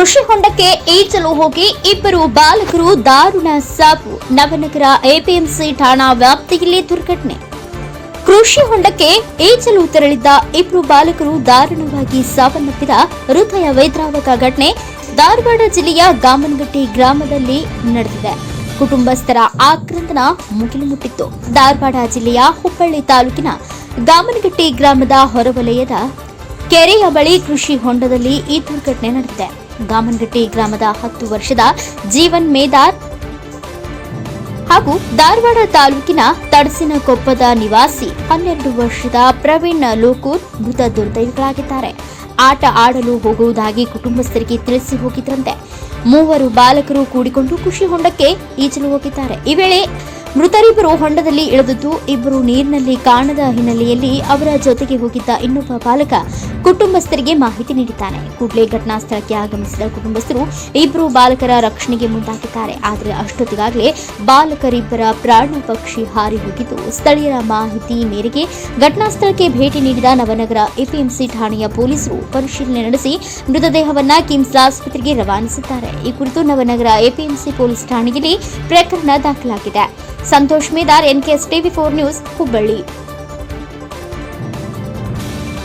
ಕೃಷಿ ಹೊಂಡಕ್ಕೆ ಈಜಲು ಹೋಗಿ ಇಬ್ಬರು ಬಾಲಕರು ದಾರುಣ ಸಾವು. ನವನಗರ ಎಪಿಎಂಸಿ ಠಾಣಾ ವ್ಯಾಪ್ತಿಯಲ್ಲಿ ದುರ್ಘಟನೆ. ಕೃಷಿ ಹೊಂಡಕ್ಕೆ ಈಜಲು ತೆರಳಿದ್ದ ಇಬ್ಬರು ಬಾಲಕರು ದಾರುಣವಾಗಿ ಸಾವನ್ನಪ್ಪಿದ ಹೃದಯ ವೈದ್ರಾವಕ ಘಟನೆ ಧಾರವಾಡ ಜಿಲ್ಲೆಯ ಗಾಮನಗಟ್ಟಿ ಗ್ರಾಮದಲ್ಲಿ ನಡೆದಿದೆ. ಕುಟುಂಬಸ್ಥರ ಆಕ್ರಂದನ ಮುಗಿಲು ಮುಟ್ಟಿತ್ತು ಧಾರವಾಡ ಜಿಲ್ಲೆಯ ಹುಬ್ಬಳ್ಳಿ ತಾಲೂಕಿನ ಗಾಮನಗಟ್ಟಿ ಗ್ರಾಮದ ಹೊರವಲಯದ ಕೆರೆಯ ಬಳಿ ಕೃಷಿ ಹೊಂಡದಲ್ಲಿ ಈ ದುರ್ಘಟನೆ ನಡೆದಿದೆ. ಗಾಮನಗಟ್ಟಿ ಗ್ರಾಮದ ಹತ್ತು ವರ್ಷದ ಜೀವನ್ ಮೇದಾರ್ ಹಾಗೂ ಧಾರವಾಡ ತಾಲೂಕಿನ ತಡಸಿನಕೊಪ್ಪದ ನಿವಾಸಿ ಹನ್ನೆರಡು ವರ್ಷದ ಪ್ರವೀಣ್ ಲೋಕೂರ್ ಮೃತ ದುರ್ದೈವಿಗಳಾಗಿದ್ದಾರೆ. ಆಟ ಆಡಲು ಹೋಗುವುದಾಗಿ ಕುಟುಂಬಸ್ಥರಿಗೆ ತಿಳಿಸಿ ಹೋಗಿದ್ರಂತೆ. ಮೂವರು ಬಾಲಕರು ಕೂಡಿಕೊಂಡು ಖುಷಿ ಹೊಂಡಕ್ಕೆ ಈಜಲು ಹೋಗಿದ್ದಾರೆ. ಈ ವೇಳೆ ಮೃತರಿಬ್ಬರು ಹೊಂಡದಲ್ಲಿ ಇಳಿದಿದ್ದು ಇಬ್ಬರು ನೀರಿನಲ್ಲಿ ಕಾಣದ ಹಿನ್ನೆಲೆಯಲ್ಲಿ ಅವರ ಜೊತೆಗೆ ಹೋಗಿದ್ದ ಇನ್ನೊಬ್ಬ ಬಾಲಕ ಕುಟುಂಬಸ್ಥರಿಗೆ ಮಾಹಿತಿ ನೀಡಿದ್ದಾನೆ. ಕೂಡಲೇ ಘಟನಾ ಸ್ಥಳಕ್ಕೆ ಆಗಮಿಸಿದ ಕುಟುಂಬಸ್ಥರು ಇಬ್ಬರು ಬಾಲಕರ ರಕ್ಷಣೆಗೆ ಮುಂದಾಗಿದ್ದಾರೆ. ಆದರೆ ಅಷ್ಟೊತ್ತಿಗಾಗಲೇ ಬಾಲಕರಿಬ್ಬರ ಪ್ರಾಣ ಪಕ್ಷಿ ಹಾರಿ ಹೋಗಿದ್ದು, ಸ್ಥಳೀಯರ ಮಾಹಿತಿ ಮೇರೆಗೆ ಘಟನಾ ಸ್ಥಳಕ್ಕೆ ಭೇಟಿ ನೀಡಿದ ನವನಗರ ಎಪಿಎಂಸಿ ಠಾಣೆಯ ಪೊಲೀಸರು ಪರಿಶೀಲನೆ ನಡೆಸಿ ಮೃತದೇಹವನ್ನು ಕಿಮ್ಸ್ ಆಸ್ಪತ್ರೆಗೆ ರವಾನಿಸಿದ್ದಾರೆ. ಈ ಕುರಿತು ನವನಗರ ಎಪಿಎಂಸಿ ಪೊಲೀಸ್ ಠಾಣೆಯಲ್ಲಿ ಪ್ರಕರಣ ದಾಖಲಾಗಿದೆ. Santosh Medar NKS TV four news Hubballi.